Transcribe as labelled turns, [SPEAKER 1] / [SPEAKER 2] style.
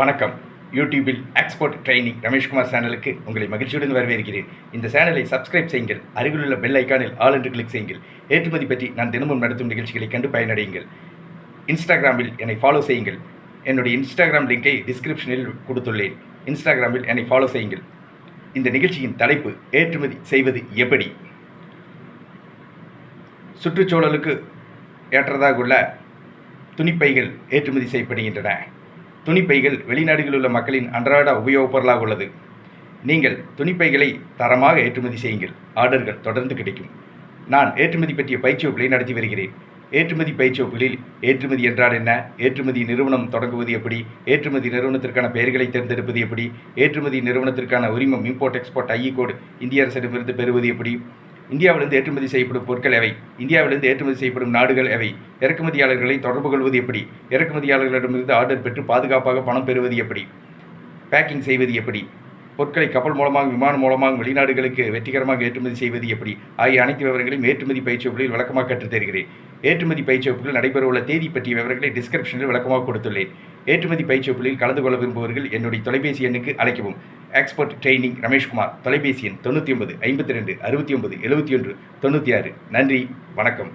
[SPEAKER 1] வணக்கம். யூடியூபில் export training Rameshkumar சேனலுக்கு உங்களை மகிழ்ச்சியுடன் வரவேற்கிறேன். இந்த சேனலை சப்ஸ்கிரைப் செய்யுங்கள். அருகிலுள்ள பெல் ஐக்கானில் ஆல் என்று கிளிக் செய்யுங்கள். ஏற்றுமதி பற்றி நான் தினமும் நடத்தும் நிகழ்ச்சிகளை கண்டு பயனடையுங்கள். இன்ஸ்டாகிராமில் என்னை ஃபாலோ செய்யுங்கள். என்னுடைய இன்ஸ்டாகிராம் லிங்கை டிஸ்கிரிப்ஷனில் கொடுத்துள்ளேன். இன்ஸ்டாகிராமில் என்னை ஃபாலோ செய்யுங்கள். இந்த நிகழ்ச்சியின் தலைப்பு ஏற்றுமதி செய்வது எப்படி? சுற்றுச்சூழலுக்கு ஏற்றதாக உள்ள துணிப்பைகள் ஏற்றுமதி செய்யப்படுகின்றன. துணிப்பைகள் வெளிநாடுகளில் உள்ள மக்களின் அன்றாட உபயோகப் பொருளாக உள்ளது. நீங்கள் துணிப்பைகளை தரமாக ஏற்றுமதி செய்யுங்கள். ஆர்டர்கள் தொடர்ந்து கிடைக்கும். நான் ஏற்றுமதி பற்றிய பயிற்சி வகுப்புகளை நடத்தி வருகிறேன். ஏற்றுமதி பயிற்சி வகுப்புகளில் ஏற்றுமதி என்றால் என்ன? ஏற்றுமதி நிறுவனம் தொடங்குவது எப்படி? ஏற்றுமதி நிறுவனத்திற்கான பெயர்களை தேர்ந்தெடுப்பது எப்படி? ஏற்றுமதி நிறுவனத்திற்கான உரிமம் இம்போர்ட் எக்ஸ்போர்ட் ஐஇ கோடு இந்திய அரசிடமிருந்து பெறுவது எப்படி? இந்தியாவிலிருந்து ஏற்றுமதி செய்யப்படும் பொருட்கள் எவை? இந்தியாவிலிருந்து ஏற்றுமதி செய்யப்படும் நாடுகள் எவை? இறக்குமதியாளர்களை தொடர்பு கொள்வது எப்படி? இறக்குமதியாளர்களிடமிருந்து ஆர்டர் பெற்று பாதுகாப்பாக பணம் பெறுவது எப்படி? பேக்கிங் செய்வது எப்படி? பொருட்களை கப்பல் மூலமாக விமானம் மூலமாக வெளிநாடுகளுக்கு வெற்றிகரமாக ஏற்றுமதி செய்வது எப்படி? ஆகிய அனைத்து விவரங்களையும் ஏற்றுமதி பயிற்சி வழக்கமாக விளக்கமாக கற்றுத் தருகிறேன் ஏற்றுமதி பயிற்சி வகுப்புகள் நடைபெறவுள்ள தேதி பற்றிய விவரங்களை டிஸ்கிரிப்ஷனில் விளக்கமாக கொடுத்துள்ளேன். ஏற்றுமதி பயிற்சி வகுப்புகளில் கலந்து கொள்ள விரும்புபவர்கள் என்னுடைய தொலைபேசி எண்ணுக்கு அழைக்கவும். எக்ஸ்பர்ட் ட்ரைனிங் ரமேஷ்குமார் தொலைபேசி எண் தொண்ணூற்றி ஒன்பது ஐம்பத்தி ரெண்டு அறுபத்தி ஒன்பது எழுபத்தி ஒன்று தொண்ணூற்றி ஆறு. நன்றி வணக்கம்.